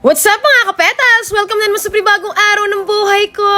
What's up mga kapetals? Welcome na naman sa pribagong araw ng buhay ko!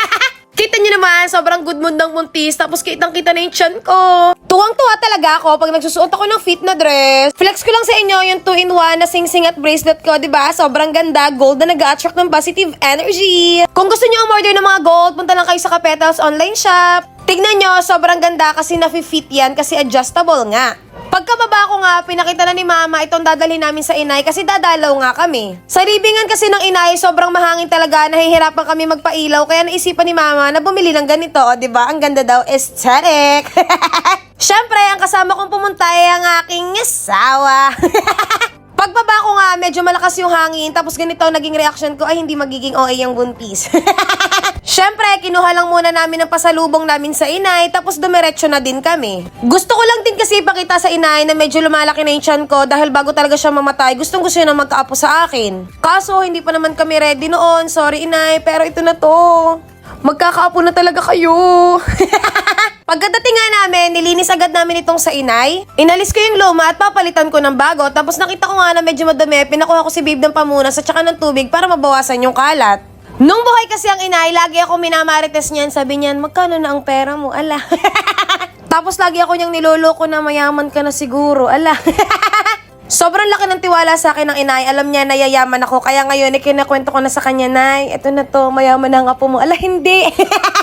Kita niyo naman, sobrang good mood ng buntis, tapos kitang-kita na yung chan ko. Tuwang-tuwa talaga ako pag nagsusuot ako ng fit na dress. Flex ko lang sa inyo yung 2-in-1 na sing-sing at bracelet ko, di ba? Sobrang ganda, gold na nag-attract ng positive energy. Kung gusto niyo umorder ng mga gold, punta lang kayo sa Kapetals online shop. Tignan nyo, sobrang ganda kasi nafi-fit yan kasi adjustable nga. Pagkababa ko nga, pinakita na ni mama itong dadalhin namin sa inay kasi dadalaw nga kami. Sa ribingan kasi ng inay, sobrang mahangin talaga, nahihirapan kami magpailaw kaya naisipan ni mama na bumili ng ganito, o ba? Ang ganda daw, aesthetic. Syempre, ang kasama kong pumunta ay ang aking asawa. Pagbaba ko nga, medyo malakas yung hangin, tapos ganito naging reaction ko, ay hindi magiging OA yung buntis. Syempre, kinuha lang muna namin ang pasalubong namin sa inay, tapos dumiretso na din kami. Gusto ko lang din kasi ipakita sa inay na medyo lumalaki na yung tiyan ko dahil bago talaga siya mamatay, gustong gusto niya na magkaapo sa akin. Kaso, hindi pa naman kami ready noon. Sorry inay, pero ito na to. Magkakaapo na talaga kayo. Pagkadating nga namin, nilinis agad namin itong sa inay. Inalis ko yung luma at papalitan ko ng bago. Tapos nakita ko nga na medyo madumi, pinakuha ko si babe ng pamunas at saka ng tubig para mabawasan yung kalat. Nung buhay kasi ang inay, lagi ako minamarites niyan. Sabi niyan, magkano na ang pera mo? Ala. Tapos lagi ako niyang niloloko na mayaman ka na siguro. Ala. Sobrang laki ng tiwala sa akin ng inay. Alam niya na yayaman ako. Kaya ngayon, ikinakwento ko na sa kanya, Nay, eto na to, mayaman na ang apo mo. Ala, hindi.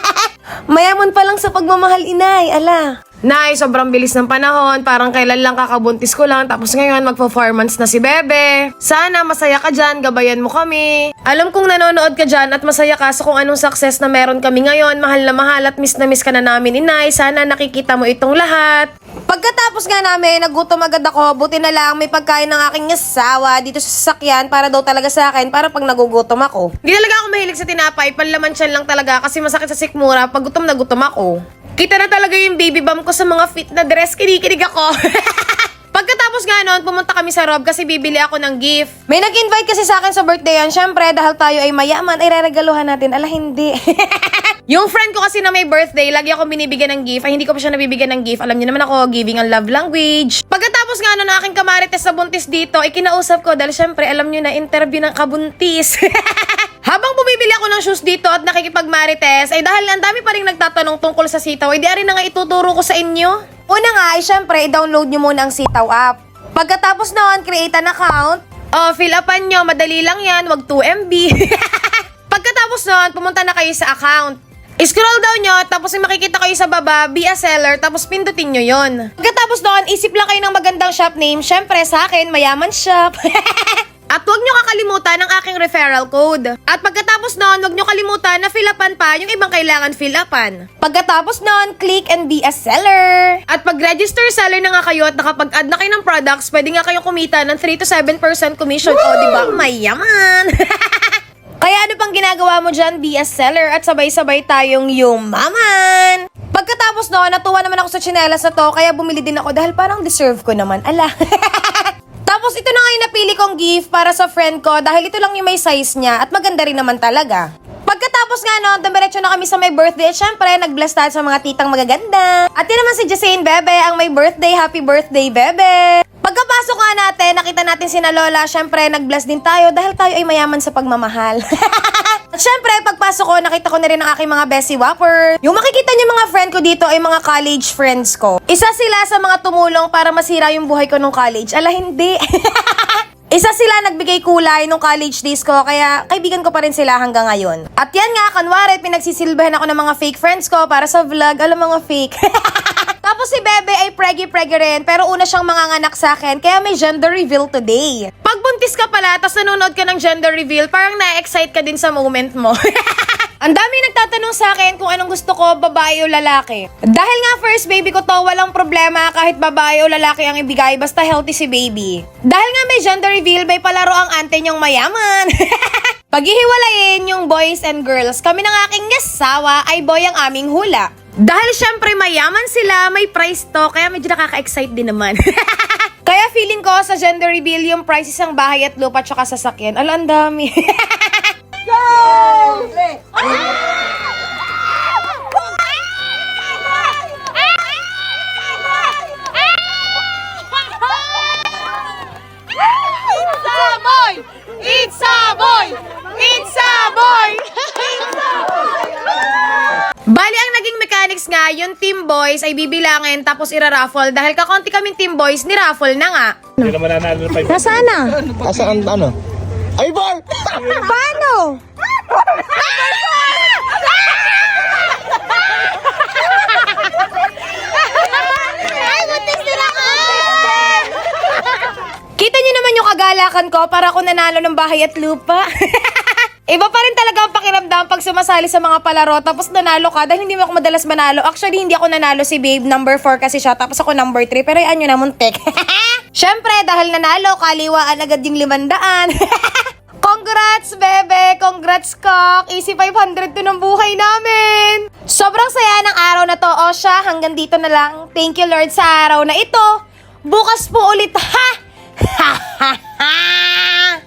Mayaman pa lang sa pagmamahal, inay. Ala. Nay, sobrang bilis ng panahon. Parang kailan lang kakabuntis ko lang. Tapos ngayon, magpo-4 months na si Bebe. Sana masaya ka dyan. Gabayan mo kami. Alam kong nanonood ka dyan at masaya ka sa kung anong success na meron kami ngayon. Mahal na mahal at miss na miss ka na namin, inay. Sana nakikita mo itong lahat. Pagkatapos nga namin, nagutom agad ako. Buti na lang may pagkain ng aking asawa dito sa sasakyan para daw talaga sa akin para pag nagugutom ako. Hindi talaga ako mahilig sa tinapay. Panlaman tiyan lang talaga kasi masakit sa sikmura pag gutom na gutom ako. Kita na talaga yung baby bump ko sa mga fit na dress. Kinikinig ako. Pagkatapos nga noon, pumunta kami sa Rob kasi bibili ako ng gift. May nag-invite kasi sa akin sa birthday yan. Siyempre, dahil tayo ay mayaman, ay reregaluhan natin. Ala, hindi. yung friend ko kasi na may birthday, lagi ako binibigyan ng gift. Ay, hindi ko pa siya nabibigyan ng gift. Alam niyo naman ako, giving ang love language. Pagkatapos nga noon, aking kamarites sa buntis dito, ay kinausap ko dahil siyempre, alam niyo na, interview ng kabuntis. Habang bumibili ako ng shoes dito at nakikipagmarites, ay dahil ang dami pa rin nagtatanong tungkol sa sitaw, ay di rin na nga ituturo ko sa inyo. Una nga ay syempre, i-download nyo muna ang sitaw app. Pagkatapos noon, create an account. Oh, fill upan nyo, madali lang yan, wag 2 MB. Pagkatapos noon, pumunta na kayo sa account. I-scroll down nyo, tapos makikita kayo sa baba, be a seller, tapos pindutin nyo yon. Pagkatapos noon, isip lang kayo ng magandang shop name. Syempre, sa akin, Mayaman Shop. At huwag nyo kakalimutan ang aking referral code. At pagkatapos noon, huwag nyo kalimutan na fill upan pa yung ibang kailangan fill upan. Pagkatapos noon, click and be a seller. At pag register seller na nga kayo at nakapag-add na kayo ng products, pwede nga kayong kumita ng 3 to 7% commission. O, di ba? Mayaman! Kaya ano pang ginagawa mo dyan, be a seller at sabay-sabay tayong yumaman. Pagkatapos noon, natuwa naman ako sa tsinelas na to, kaya bumili din ako dahil parang deserve ko naman. Ala. Tapos ito na nga yung napili kong gift para sa friend ko dahil ito lang yung may size niya at maganda rin naman talaga. Pagkatapos nga noon, dumiretso na kami sa may birthday at syempre, nag-bless tayo sa mga titang magaganda. At yun naman si Jacine Bebe, ang may birthday. Happy birthday, Bebe! Pagkapasok nga natin, nakita natin si na Lola, syempre, nag-bless din tayo dahil tayo ay mayaman sa pagmamahal. At syempre, pagpasok ko, nakita ko na rin ang aking mga Bessie Whopper. Yung makikita niyo mga friend ko dito ay mga college friends ko. Isa sila sa mga tumulong para masira yung buhay ko nung college. Ala, hindi. Isa sila nagbigay kulay nung college days ko, kaya kaibigan ko pa rin sila hanggang ngayon. At yan nga, kanwari, pinagsisilbahan ako ng mga fake friends ko para sa vlog. Alam mga fake. Tapos si Bebe ay preggy-preggy rin, pero una siyang manganganak sa akin, kaya may gender reveal today. Buntis ka pala, tapos nanonood ka ng gender reveal, parang na-excite ka din sa moment mo. Ang dami nagtatanong sa akin kung anong gusto ko, babae o lalaki. Dahil nga first baby ko to, walang problema kahit babae o lalaki ang ibigay, basta healthy si baby. Dahil nga may gender reveal, may palaro ang ante niyong mayaman. Paghihiwalayin yung boys and girls, kami ng aking asawa ay boy ang aming hula. Dahil syempre mayaman sila, may price to, kaya medyo nakaka-excite din naman. kaya feeling ko sa gender reveal yung prices ng bahay at lupa tsaka sasakyan. Ala, ang dami. It's Bali, ang naging mechanics nga, yung team boys ay bibilangin tapos ira-raffle. Dahil kakonti kaming team boys, ni-raffle na nga. Hindi naman nanalo ng 5 Nasaan na? Asaan ano? Ay, bar! Paano? Ay, buntis nila ka! Kita niyo naman yung kagalakan ko para ako nanalo ng bahay at lupa. Iba pa rin talaga ang pakiramdam pag sumasali sa mga palaro tapos nanalo ka dahil hindi mo ako madalas manalo. Actually, hindi ako nanalo si Babe number 4 kasi siya tapos ako number 3 pero yan yun na muntik. Siyempre, dahil nanalo, kaliwaan agad yung limandaan. Congrats, bebe! Congrats, Kak! Easy 500 to ng buhay namin! Sobrang saya ng araw na to, Osha. Hanggang dito na lang. Thank you, Lord, sa araw na ito. Bukas po ulit, ha! Ha ha ha!